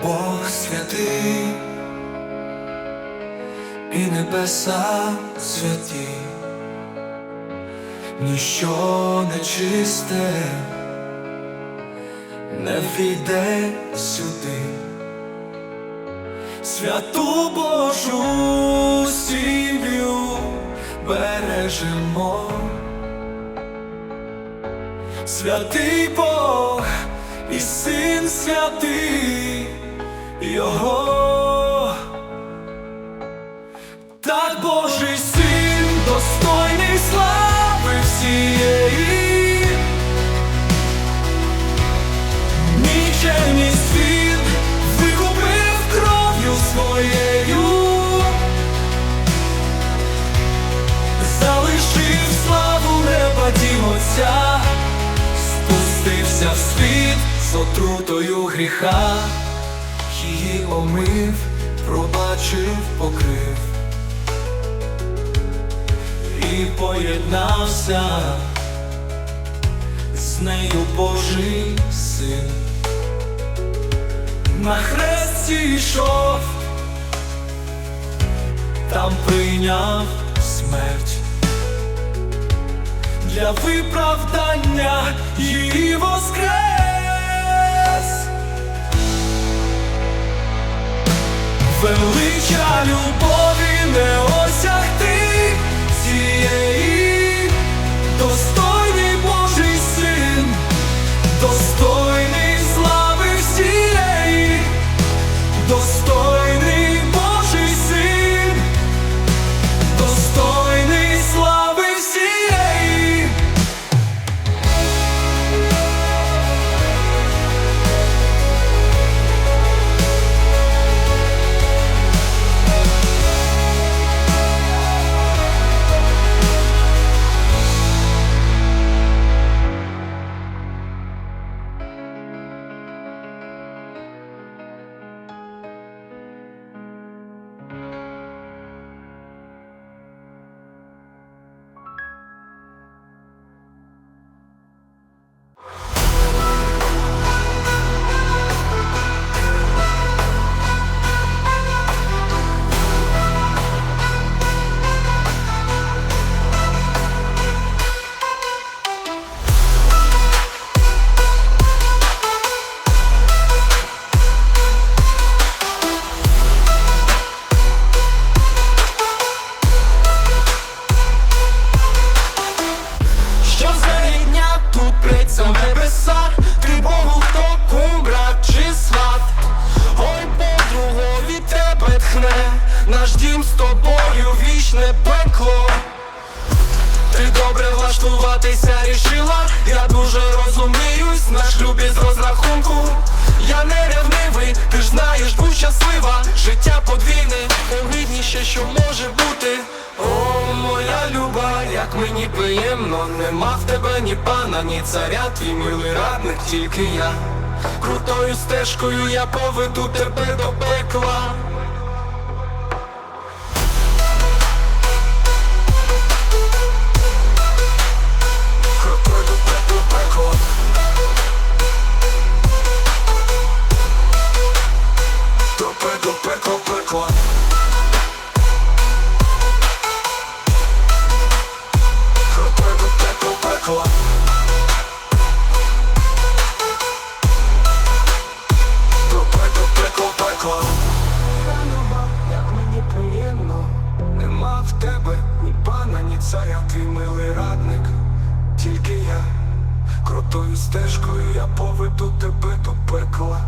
Бог святий і небеса святі, ніщо нечисте не війде сюди, святу Божу сім'ю бережемо, святий Бог і син святий Його. Так Божий син, достойний слави всієї, нічемність він викупив кров'ю своєю, залишив славу неба Отця, спустився в світ з отрутою гріха, її омив, пробачив, покрив і поєднався з нею Божий син. На хресті йшов, там прийняв смерть для виправдання її Наш дім з тобою вічне пекло. Ти добре влаштуватися рішила. Я дуже розуміюсь на шлюбі з розрахунку. Я не ревнивий, ти ж знаєш, будь щаслива. Життя подвійне, найвидніше, що може бути. О, моя люба, як мені приємно Нема в тебе ні пана, ні царя. Твій милий радник, тільки я. Крутою стежкою я поведу тебе до пекла Крутою стежкою я поведу тебе до пекла